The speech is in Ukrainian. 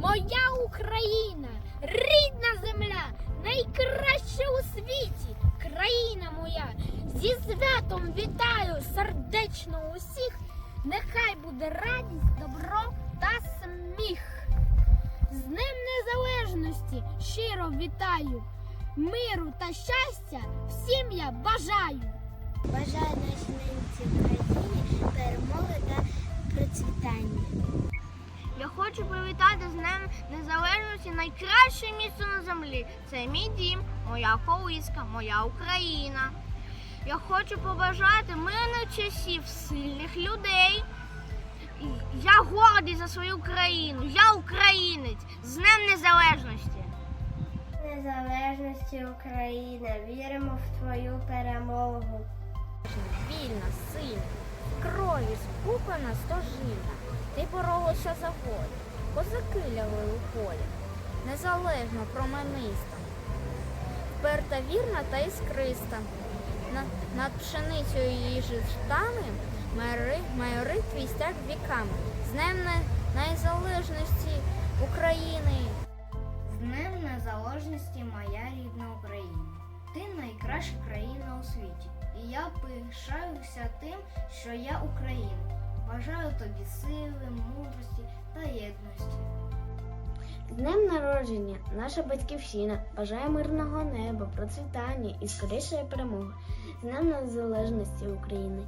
моя Україна, рідна земля, найкраща у світі, країна моя. Зі святом вітаю сердечно усіх. Нехай буде радість, добро та сміх. З Днем Незалежності щиро вітаю. Миру та щастя всім я бажаю. Бажаю нашій ненці хочу привітати з Днем Незалежності найкраще місце на землі. Це мій дім, моя колиска, моя Україна. Я хочу побажати мирних часів, сильних людей. Я гордий за свою країну. Я українець з Днем Незалежності. Незалежності Україна, віримо в твою перемогу. Вільна, сильна, крові скупана стожина. Ти боролася за волю, козаки лягли у полі, незалежно промениста, вперта вірна та іскриста. На- Над пшеницею її житами майори, майори твій стяг віками. З Днем Незалежності України. З Днем Незалежності моя рідна Україна. Ти найкраща країна у світі. І я пишаюся тим, що я Україна. Бажаю тобі сили, мудрості та єдності. З днем народження, наша батьківщина бажає мирного неба, процвітання і скорішої перемоги. Днем незалежності України.